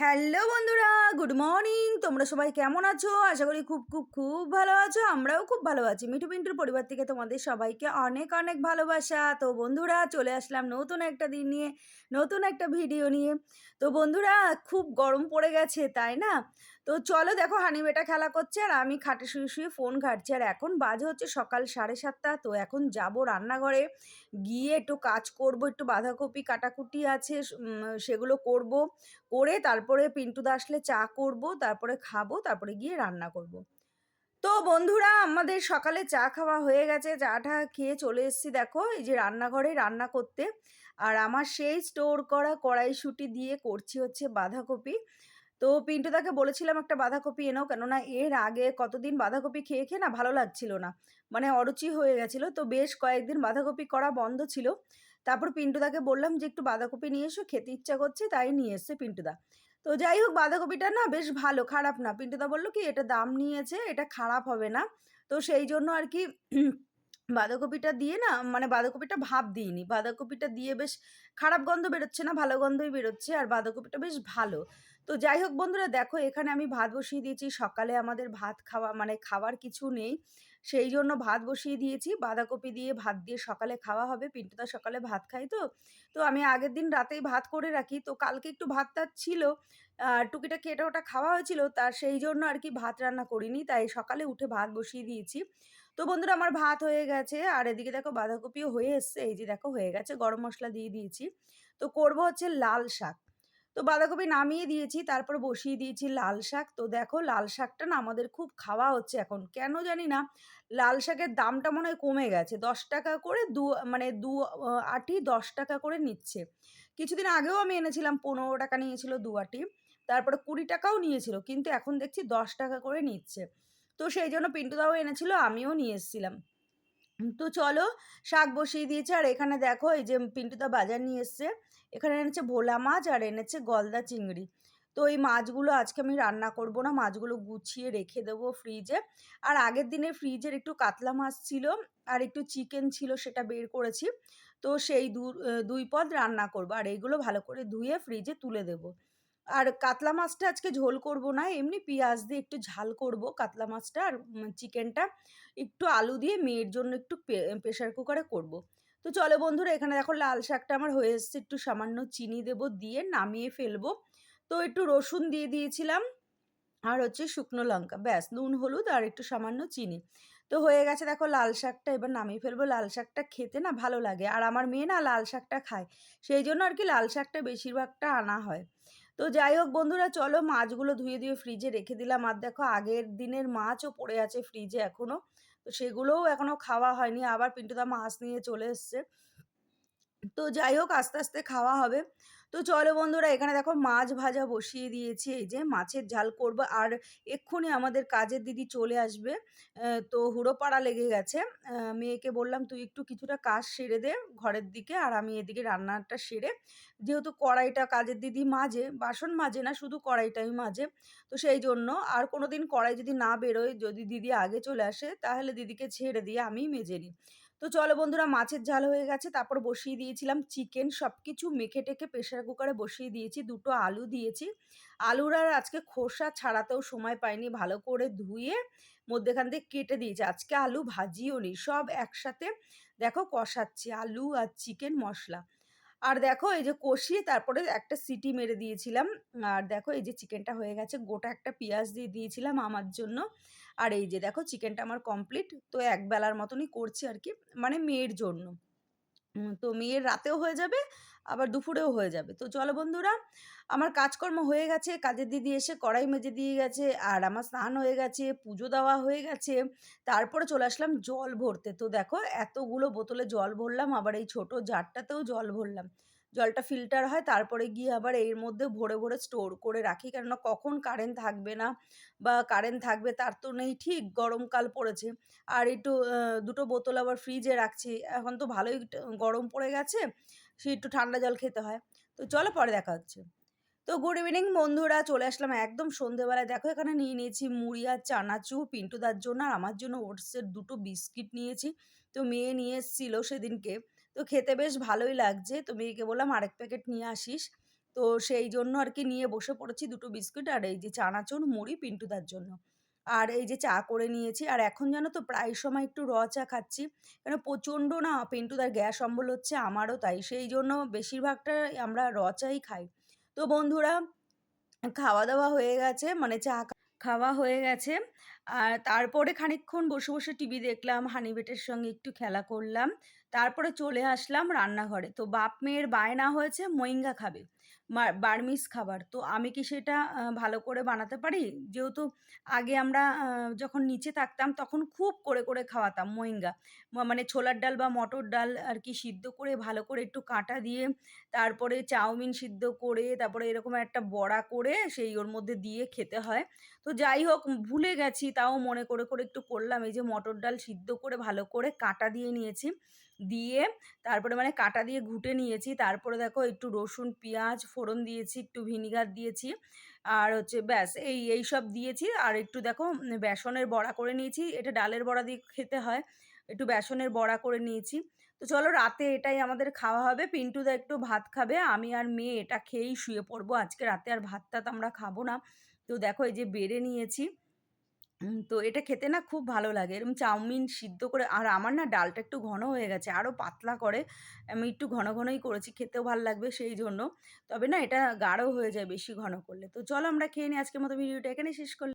Hello বন্ধুরা, good morning. তোমরা সবাই কেমন আছো? আশা করি খুব খুব খুব ভালো আছো। আমরাও খুব ভালো আছি। মিঠু পিন্টুর পরিবার থেকে তোমাদের সবাইকে অনেক অনেক ভালোবাসা। তো বন্ধুরা, চলে আসলাম নতুন একটা দিন নিয়ে, নতুন একটা ভিডিও নিয়ে। তো বন্ধুরা, খুব গরম পড়ে গেছে, তাই না? তো চলো দেখো হানি বেটা খেলা করছে, আর আমি খাটে শুয়ে শুয়ে ফোন ঘাটছি। আর এখন বাজে হচ্ছে সকাল সাড়ে সাতটা। তো এখন যাব রান্নাঘরে। গিয়ে একটু কাজ করব, একটু বাঁধাকপি, কাটাকুটি আছে সেগুলো করব। করে তারপরে পিন্টুদা আসলে চা করব, তারপরে খাব, তারপরে গিয়ে রান্না করব। তো বন্ধুরা, আমাদের সকালে চা খাওয়া হয়ে গেছে, চাটা খেয়ে চলে এসেছি দেখো, এই যে রান্নাঘরে রান্না করতে। আর আমার সেই স্টোর করা কড়াইশুঁটি দিয়ে করছি হচ্ছে বাঁধাকপি। তো পিন্টু পিন্টুদাকে বলেছিলাম, একটা বাঁধাকপি এনো কেননা এর আগে কতদিন বাঁধাকপি খেয়ে খেয়ে না ভালো লাগছিল না মানে অরুচি হয়ে গেছিল। তো বেশ কয়েকদিন বাঁধাকপি করা বন্ধ ছিল। তারপর পিন্টুদাকে বললাম যে, একটু বাঁধাকপি নিয়ে এসো, খেতে ইচ্ছা করছে, তাই নিয়ে এসছে পিন্টুদা। তো যাই হোক, বাঁধাকপিটা না বেশ ভালো, খারাপ না। পিন্টুদা বলল, কি এটা দাম নিয়েছে? এটা খারাপ হবে না। তো সেই জন্য আর কি বাঁধাকপিটা দিয়ে না মানে বাঁধাকপিটা ভাপ দিইনি। বাঁধাকপিটা দিয়ে বেশ খারাপ গন্ধ বেরোচ্ছে না, ভালো গন্ধই বেরোচ্ছে, আর বাঁধাকপিটা বেশ ভালো। তো যাই হোক বন্ধুরা, দেখো এখানে আমি ভাত বসিয়ে দিয়েছি। সকালে আমাদের ভাত খাওয়া মানে খাওয়ার কিছু নেই। সেই জন্য ভাত বসিয়ে দিয়েছি। বাঁধাকপি দিয়ে ভাত দিয়ে সকালে খাওয়া হবে। পিন্টুদা সকালে ভাত খাই তো। তো আমি আগের দিন রাতেই ভাত করে রাখি। তো কালকে একটু ভাত টাত ছিল আহ, টুকিটাকি এটা ওটা খাওয়া হয়েছিল। তার সেই জন্য আর কি ভাত রান্না করিনি। তাই সকালে উঠে ভাত বসিয়ে দিয়েছি। তো বন্ধুরা আমার ভাত হয়ে গেছে। আর এদিকে দেখো বাঁধাকপিও হয়ে এসছে। এই যে দেখো হয়ে গেছে। গরম মশলা দিয়ে দিয়েছি। তো করব হচ্ছে লাল শাক। তো বাঁধাকপি নামিয়ে দিয়েছি, তারপর বসিয়ে দিয়েছি লাল শাক। তো দেখো লাল শাকটা না আমাদের খুব খাওয়া হচ্ছে এখন। কেন জানি না, লাল শাকের দামটা মনে হয় কমে গেছে। দশ টাকা করে দু মানে দু আটি দশ টাকা করে নিচ্ছে। কিছুদিন আগেও আমি এনেছিলাম, পনেরো টাকা নিয়েছিল দু আটি। তারপরে কুড়ি টাকাও নিয়েছিল, কিন্তু এখন দেখছি দশ টাকা করে নিচ্ছে। তো সেই জন্য পিন্টুদাও এনেছিল, আমিও নিয়ে এসেছিলাম। তো চলো শাক বসিয়ে দিয়েছে। আর এখানে দেখো এই যে পিন্টুদা বাজার নিয়ে এসছে। এখানে এনেছে ভোলা মাছ আর এনেছে গলদা চিংড়ি। তো এই মাছগুলো আজকে আমি রান্না করব না, মাছগুলো গুছিয়ে রেখে দেবো ফ্রিজে আর আগের দিনে ফ্রিজের একটু কাতলা মাছ ছিল আর একটু চিকেন ছিল সেটা বের করেছি। তো সেই দুই পদ রান্না করব আর এইগুলো ভালো করে ধুয়ে ফ্রিজে তুলে দেবো। আর কাতলা মাছটা আজকে ঝোল করব না, এমনি পেঁয়াজ দিয়ে একটু ঝাল করব কাতলা মাছটা আর চিকেনটা একটু আলু দিয়ে মেয়ের জন্য একটু প্রেশার কুকারে করব। তো চলো বন্ধুরা, এখানে দেখো লাল শাকটা আমার হয়ে এসছে। একটু সামান্য চিনি দেব, দিয়ে নামিয়ে ফেলব। তো একটু রসুন দিয়ে দিয়েছিলাম, আর হচ্ছে শুকনো লঙ্কা। ব্যাস, নুন, হলুদ আর একটু সামান্য চিনি। তো হয়ে গেছে দেখো লাল শাকটা, এবার নামিয়ে ফেলব। লাল শাকটা খেতে না ভালো লাগে, আর আমার মেয়ে না লাল শাকটা খায়। সেই জন্য আর কি লাল শাকটা বেশিরভাগটা আনা হয়। তো যাই হোক বন্ধুরা, চলো মাছগুলো ধুয়ে ধুয়ে ফ্রিজে রেখে দিলাম। আর দেখো আগের দিনের মাছও পড়ে আছে ফ্রিজে এখনও। তো সেগুলোও এখনও খাওয়া হয়নি। আবার পিন্টুদা মাছ নিয়ে চলে এসছে। তো যাই হোক, আস্তে আস্তে খাওয়া হবে। তো চলো বন্ধুরা, এখানে দেখো মাছ ভাজা বসিয়ে দিয়েছি। এই যে মাছের ঝাল করব। আর এক্ষুনি আমাদের কাজের দিদি চলে আসবে। তো হুড়োপাড়া লেগে গেছে। মেয়েকে বললাম, তুই একটু কিছুটা কাজ সেরে দে ঘরের দিকে, আর আমি এদিকে রান্নাটা সেরে। যেহেতু কড়াইটা কাজের দিদি মাজে বাসন মাজে না, শুধু কড়াইটাই মাজে তো সেই জন্য আর কোনো দিন কড়াই যদি না বেরোয়, যদি দিদি আগে চলে আসে, তাহলে দিদিকে ছেড়ে দিয়ে আমি মেজে নিই। তো চলো বন্ধুরা, মাছের ঝাল হয়ে গেছে। তারপর বসিয়ে দিয়েছিলাম চিকেন সব কিছু মেখে টেখে প্রেশার কুকারে বসিয়ে দিয়েছি, দুটো আলু দিয়েছি। আলুর আর আজকে খোসা ছাড়াতেও সময় পাইনি, ভালো করে ধুয়ে মধ্যেখান দিয়ে কেটে দিয়েছি। আজকে আলু ভাজিও নি সব একসাথে দেখো কষাচ্ছি, আলু আর চিকেন মশলা। আর দেখো এই যে কষিয়ে তারপরে একটা সিটি মেরে দিয়েছিলাম। আর দেখো এই যে চিকেনটা হয়ে গেছে, গোটা একটা পেঁয়াজ দিয়ে দিয়েছিলাম আমার জন্য। আর এই যে দেখো চিকেনটা আমার কমপ্লিট তো এক বেলার মতনই করছি আর কি মানে মেয়ের জন্য। তো মেয়ের রাতেও হয়ে যাবে, আবার দুপুরেও হয়ে যাবে। তো চলো বন্ধুরা, আমার কাজকর্ম হয়ে গেছে, কাজের দিদি এসে কড়াই মেজে দিয়ে গেছে, আর আমার স্নান হয়ে গেছে, পুজো দেওয়া হয়ে গেছে, তারপরে চলে আসলাম জল ভরতে। তো দেখো, এতগুলো বোতলে জল ভরলাম, আবার এই ছোট জারটাতেও জল ভরলাম। জলটা ফিল্টার হয়, তারপরে গিয়ে আবার এর মধ্যে ভরে ভরে স্টোর করে রাখি। কেননা কখন কারেন্ট থাকবে না বা কারেন্ট থাকবে তার তো নেই ঠিক গরমকাল পড়েছে। আর একটু দুটো বোতল আবার ফ্রিজে রাখছি। এখন তো ভালোই গরম পড়ে গেছে, সে একটু ঠান্ডা জল খেতে হয়। তো চলো পরে দেখা হচ্ছে। তো গুড ইভিনিং বন্ধুরা, চলে আসলাম একদম সন্ধেবেলায়। দেখো এখানে নিয়ে নিয়েছি মুড়ি আর চানাচুর, পিন্টুদার জন্য আর আমার জন্য ওটসের দুটো বিস্কিট নিয়েছি। তো মেয়ে নিয়ে এসেছিল সেদিনকে। তো খেতে বেশ ভালোই লাগছে তো মেয়েকে বললাম আরেক প্যাকেট নিয়ে আসিস তো সেই জন্য আর কি নিয়ে বসে পড়েছি দুটো বিস্কুট আর এই যে চানাচুর, মুড়ি পিন্টুদার জন্য। আর এই যে চা করে নিয়েছি আর এখন জানো তো প্রায় সময় একটু র চা খাচ্ছি। কেন প্রচণ্ড না পিন্টুদার গ্যাস অম্বল হচ্ছে, আমারও তাই। সেই জন্য বেশিরভাগটা আমরা র চাই খাই। তো বন্ধুরা খাওয়া-দাওয়া হয়ে গেছে মানে চা খাওয়া হয়ে গেছে। আর তারপরে খানিকক্ষণ বসে, বসে টিভি দেখলাম, হানিবেটের সঙ্গে একটু খেলা করলাম। তারপরে চলে আসলাম রান্নাঘরে। তো বাপ-মেয়ের বায়না হয়েছে মোইঙ্গা খাবে। মা বার্মিজ খাবার। তো আমি কি সেটা ভালো করে বানাতে পারি? যেহেতু আগে আমরা যখন নিচে থাকতাম তখন খুব করে, করে খাওয়াতাম মোইঙ্গা। মানে ছোলার ডাল বা মটর ডাল আর কি সিদ্ধ করে ভালো করে একটু কাঁটা দিয়ে তারপরে চাউমিন সিদ্ধ করে তারপরে এরকম একটা বড়া করে সেই ওর মধ্যে দিয়ে খেতে হয়। তো যাই হোক ভুলে গেছি তাও মনে করে, করে একটু করলাম। এই যে মটর ডাল সিদ্ধ করে ভালো করে কাঁটা দিয়ে নিয়েছি। দিয়ে তারপরে মানে কাঁটা দিয়ে ঘুঁটে নিয়েছি। তারপরে দেখো একটু রসুন, পেঁয়াজ ফোড়ন দিয়েছি, একটু ভিনিগার দিয়েছি। আর হচ্ছে ব্যাস এই, এই সব দিয়েছি। আর একটু দেখো বেসনের বড়া করে নিয়েছি। এটা ডালের বড়া দিয়ে খেতে হয়। একটু বেসনের বড়া করে নিয়েছি। তো চলো রাতে এটাই আমাদের খাওয়া হবে। পিন্টুদা একটু ভাত খাবে। আমি আর মেয়ে এটা খেয়েই শুয়ে পড়ব। আজকে রাতে আর ভাত-টাত আমরা খাব না। তো দেখো এই যে বেড়ে নিয়েছি। তো এটা খেতে না খুব ভালো লাগে। এরকম চাউমিন সিদ্ধ করে আর আমার না ডালটা একটু ঘন হয়ে গেছে। আরও পাতলা করে আমি একটু ঘন, ঘনই করেছি। খেতেও ভালো লাগবে সেই জন্য। তবে না এটা গাঢ় হয়ে যায় বেশি ঘন করলে। তো চলো আমরা খেয়ে নিই। আজকের মতো ভিডিওটা এখানে শেষ করলাম।